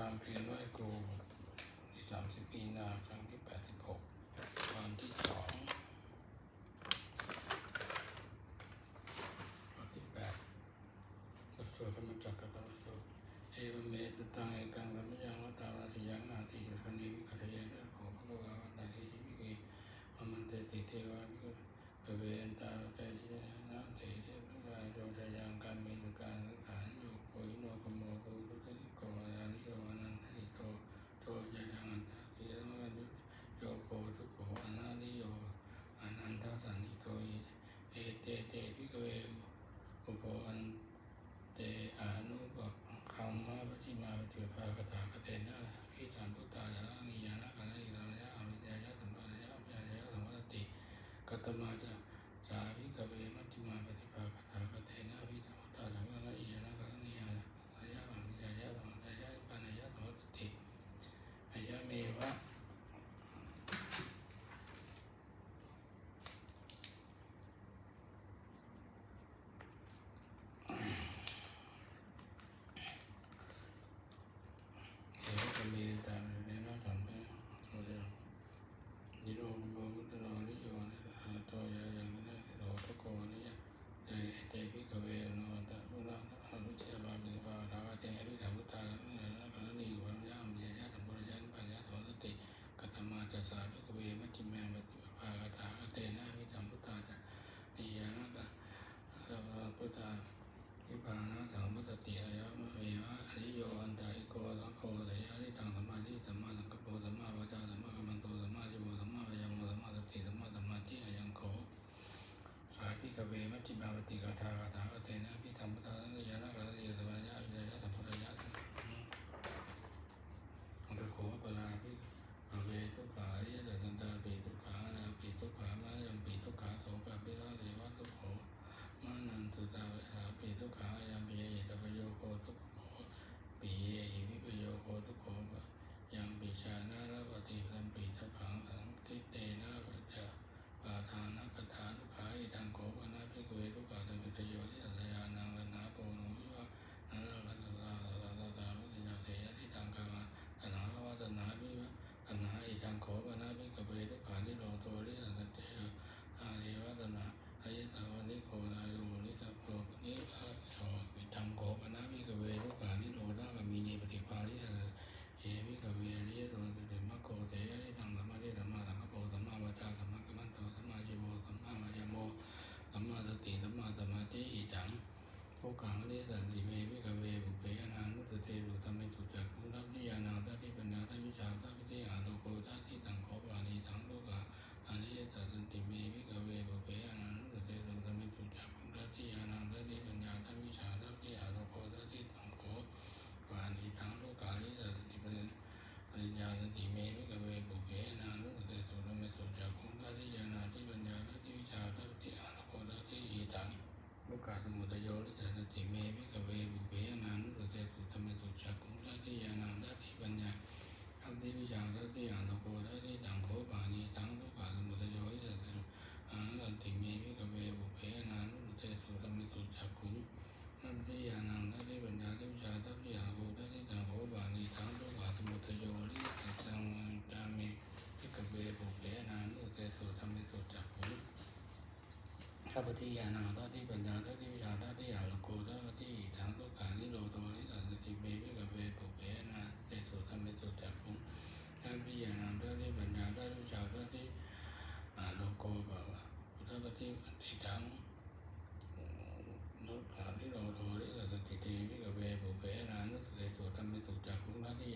ความเพียรไหว้ครูที่สามสิบปีนาครั้งที่แปดสิบหกวันที่สองวันที่แปดบทสวดธรรมจักรกับตรสูตเอวเมตตังเอกังกัมยังวัตตาราติยังนาติโยคณิวิคัตยนะโขภะคะวะวันตาทิวิกิอมันเตติเทวะวิกเวนตาเตตินะเตติพุทธาโยจยังการเมตการสังขารโยโกอิโนกโมโกรุตติโกอานิโยอนันติโตโตจยังอันตาติสังกัญโยโกทุโกอนานิโยอนันตสันนิโตเอเตเตวิกเวอุปอัน เตอานุปะคัมมาปจิมาปฏิภาคถาคเตนะพิสัมพุตตาจาระนิยานะกันะอิสระยะอวิยายะสัมปายะอภิยายะสัมปติกัตมาจะสาวิกเวมัจจิมาปฏิภาคถาคเตนะพิสัมพุตตาจาระนิยานะกันะนิยานะกันะยะอวิยายะสัมปายะปัญญะสัมปติอายะเมวะ เอวะเมตตาเนนะสัมปะโอเดนิโรธโมพุทธโลนิโยนะหะโตยะยังนะโรทโกนิยะเตเตภิกเวโนตะพุทธะอนุเชบาปิภาทาวะเตอภิสัมพุทธานะนะนะนิวะยะอัมเยยะสัมปะยะปัญญะโสตติกัตมาจะสาภิกเวมัจจิมาปฏิภาคถาคเตนะอภิสัมพุทธาจะนิยะนะสัมพุทธา นิพพานะสามปตติอายะมะเมวะอริโยอันตาอิโกสังโฆเสยะริตังสัมมาทิสัมมาสังกัปโปสัมมาวาจาสัมมากัมมันโตสัมมาจิโวสัมมาวายามโมสัมมาสติสัมมาสัมมาทิอายังโขสาภิกเวมัจจิมาปฏิกาธากาถากเตนะพิธรรมพุทธาสังยานะกาลยสัมมายะวิยะสัมพุทธายะอังคโขปลาภิภเวทุกขาริยะสันตาปิทุกขานาปิทุกขามายังปิทุกขาโสกะปิละเทวะทุกโข มานันตุตาเวหาปิทุกขายามปิยหิตปโยโคทุกโขปิเยหิวิปโยโคทุกโขปะยังปิชานาระปฏิสัมปิทัพพังสังคิเตนะปัจจาปาทานะกถาทุกขาอิทังโขปนาภิกเวทุกขาสัมปิตโยทิสัยานังรนาโปโนวิวะนาราลัตตาลาลาลาตาลุติยาเทยะทิตังกามาตนาวัตนาวิวะตนาอิทังโขปนาภิกเวทุกขานิโรโตริสันเตอาเรวัตนา อายตาวานิโกนาโยนิสัพโพนิอาโสวิธรรมโกปนาวิกเวทุกขานิโรธากามีเนปฏิภาลิสะเอวิกเวอริยโตสติมัคโคเตยะนิทังสัมมาทิฏฐัมมาสังกปโปสัมมาวาจาสัมมากัมมันโตสัมมาจิโวสัมมาวายโมสัมมาสติสัมมาสมาธิอิจังทุกขังอริสันติเมวิกเวบุเพอนานุสเตสุธรรมสุจักขุทัพนิยานาทัพทิปัญญาทัพวิชาทัพวิทยาโลโกทัพทิสังโฆปานิทังทุกขาอริยสันติเมวิกเวบุเพอนานุสเตสุธรรมสุจักขุทัพนิยานาทัพทิปัญญาทัพวิชาทัพวิทยาโลโกทัพทิสังโฆปานิทังทุกขาอริยสันติเมปริญญาสติเมวิกเวบุเพอนานุสเตสุธรรมสุจักขุทัพนิยานาทัพปัญญาทัพวิชาทัพวิทยาโลโกทัพทิอิตัง ลูกกา สมุทโยริจันติเมวิกเวบุเพยนานุสเตสุธรรมสุจักขุทัตติยานังทัตติปัญญาทัตติวิชาทัตติอานุโกทัตติตังโคปานิตังลูกกาสมุทโยริจันติอานันติเมวิกเวบุเพยนานุสเตสุธรรมสุจักขุทัตติยานังทัตติปัญญาทัตติวิชาทัตติอานุโกทัตติตังโคปานิตังลูกกาสมุทโยริจันติจามิวิกเวบุเพยนานุสเตสุธรรมสุจักขุทัพพิยานาทัพทิปัญญาทัพทิวิชาทัพทิอาโลโกทัพทิทางทุกขานิโรโตนิสัสติเมวิกเวปุเพนะเตสุธรรมสุจักขุทัพทิยานาทัพทิปัญญาทัพทิวิชาทัพทิอาโลโกภะวะทัพทิปฏิทังนุขานิโรโตนิสัสติเตวิกเวปุเพนะนุสเตสุ ธรรมสุจักขุทัพทิยาน